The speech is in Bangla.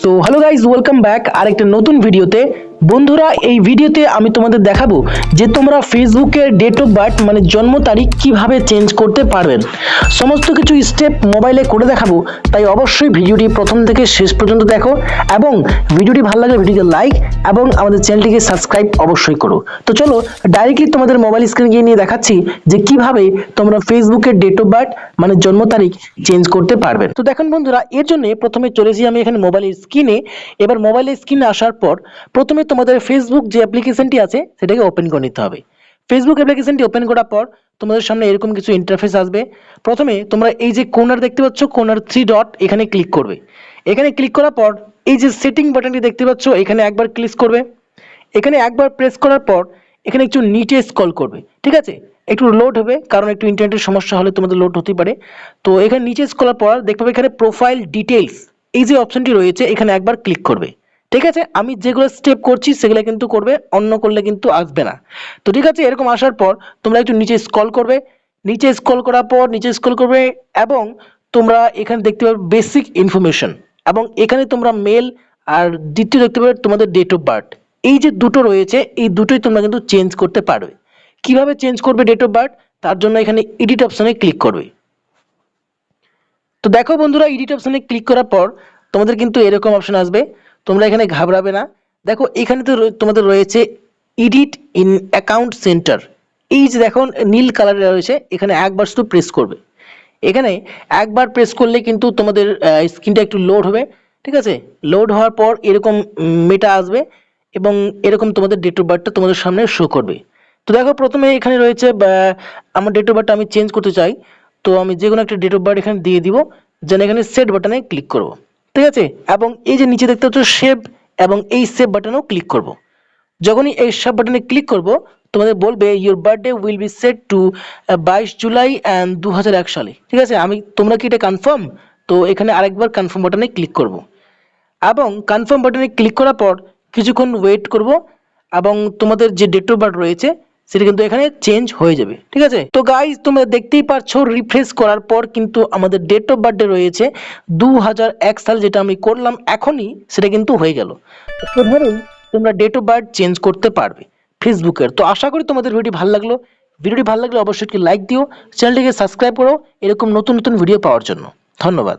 so hello guys welcome back আরেকটা নতুন ভিডিওতে বন্ধুরা, এই ভিডিওতে আমি তোমাদের দেখাবো যে তোমরা ফেসবুকের ডেট অফ বার্থ মানে জন্ম তারিখ কীভাবে চেঞ্জ করতে পারবেন সমস্ত কিছু স্টেপ মোবাইলে করে দেখাবো, তাই অবশ্যই ভিডিওটি প্রথম থেকে শেষ পর্যন্ত দেখো এবং ভিডিওটি ভালো লাগলে ভিডিওকে লাইক এবং আমাদের চ্যানেলটিকে সাবস্ক্রাইব অবশ্যই করো। তো চলো ডাইরেক্টলি তোমাদের মোবাইল স্ক্রিন গিয়ে নিয়ে দেখাচ্ছি যে কীভাবে তোমরা ফেসবুকের ডেট অফ বার্থ মানে জন্ম তারিখ চেঞ্জ করতে পারবেন তো দেখুন বন্ধুরা, এর জন্য প্রথমে চলেছি আমি এখানে মোবাইলের স্ক্রিনে এবার মোবাইলের স্ক্রিনে আসার পর প্রথমে তোমাদের ফেসবুক যে অ্যাপ্লিকেশনটি আছে, সেটাকে ওপেন করে নিতে হবে। ফেসবুক অ্যাপ্লিকেশনটি ওপেন করার পর তোমাদের সামনে এরকম কিছু ইন্টারফেস আসবে। প্রথমে তোমরা এই যে কোনার দেখতে পাচ্ছ কোনার থ্রি ডট এখানে ক্লিক করবে। এখানে ক্লিক করার পর এই যে সেটিং বাটনটি দেখতে পাচ্ছ, এখানে একবার ক্লিক করবে। এখানে একবার প্রেস করার পর এখানে একটু নিচে স্ক্রল করবে, ঠিক আছে? একটু লোড হবে, কারণ একটু ইন্টারনেটের সমস্যা হলে তোমাদের লোড হতে পারে। তো এখানে নিচে স্ক্রল পর দেখতে পাবে এখানে প্রোফাইল ডিটেলস এই যে অপশনটি রয়েছে, এখানে একবার ক্লিক করবে। ঠিক আছে? আমি যেগুলো স্টেপ করছি সেগুলো কিন্তু করবে, অন্য করলে কিন্তু আসবে না। তো ঠিক আছে, এরকম আসার পর তোমরা একটু নিচে স্কল করবে। নিচে স্কল করার পর, নিচে স্কল করবে এবং তোমরা এখানে দেখতে পাবে বেসিক ইনফরমেশন এবং এখানে তোমরা মেল আর দ্বিতীয় দেখতে পাবে তোমাদের ডেট অফ বার্থ এই যে দুটো রয়েছে, এই দুটোই তোমরা কিন্তু চেঞ্জ করতে পারবে। কীভাবে চেঞ্জ করবে ডেট অফ বার্থ তার জন্য এখানে এডিট অপশনে ক্লিক করবে। তো দেখো বন্ধুরা এডিট অপশনে ক্লিক করার পর তোমাদের কিন্তু এরকম অপশন আসবে। তোমরা এখানে ঘাবড়াবে না। দেখো, এখানে তো তোমাদের রয়েছে ইডিট ইন অ্যাকাউন্ট সেন্টার। এই যে দেখো নীল কালারের রয়েছে, এখানে একবার শুধু প্রেস করবে। এখানে একবার প্রেস করলে কিন্তু তোমাদের স্ক্রিনটা একটু লোড হবে, ঠিক আছে? লোড হওয়ার পর এরকম মেটা আসবে এবং এরকম তোমাদের ডেট অফ বার্থটা তোমাদের সামনে শো করবে। তো দেখো, প্রথমে এখানে রয়েছে আমার ডেট অফ বার্থটা আমি চেঞ্জ করতে চাই, তো আমি যে কোনো একটা ডেট অফ বার্থ এখানে দিয়ে দিব, যেন এখানে সেট বাটনে ক্লিক করব। ঠিক আছে? এবং এই যে নিচে দেখতে পাচ্ছ সেভ এবং এই সেভ বাটনেও ক্লিক করব। যখনই এই সব বাটনে ক্লিক করব, তোমাদের বলবে your birthday will be set to বাইশ জুলাই অ্যান্ড দু হাজার এক সালে। ঠিক আছে? আমি, তোমরা কি এটা কনফার্ম তো এখানে আরেকবার কনফার্ম বাটনে ক্লিক করব। এবং কনফার্ম বাটনে ক্লিক করার পর কিছুক্ষণ ওয়েট করব এবং তোমাদের যে ডেট অফ বার্থ রয়েছে সেটা কিন্তু এখানে চেঞ্জ হয়ে যাবে, ঠিক আছে? তো গাইজ তোমরা দেখতেই পারছ রিফ্রেশ করার পর কিন্তু আমাদের ডেট অফ বার্থডে রয়েছে দু হাজার এক সাল যেটা আমি করলাম, এখনই সেটা কিন্তু হয়ে গেল। এভাবেই তোমরা ডেট অফ বার্থ চেঞ্জ করতে পারবে ফেসবুকের তো আশা করি তোমাদের ভিডিও ভালো লাগল। ভিডিওটি ভালো লাগলে অবশ্যই একটি লাইক দিও চ্যানেলটিকে সাবস্ক্রাইব করো, এরকম নতুন নতুন ভিডিও পাওয়ার জন্য। ধন্যবাদ।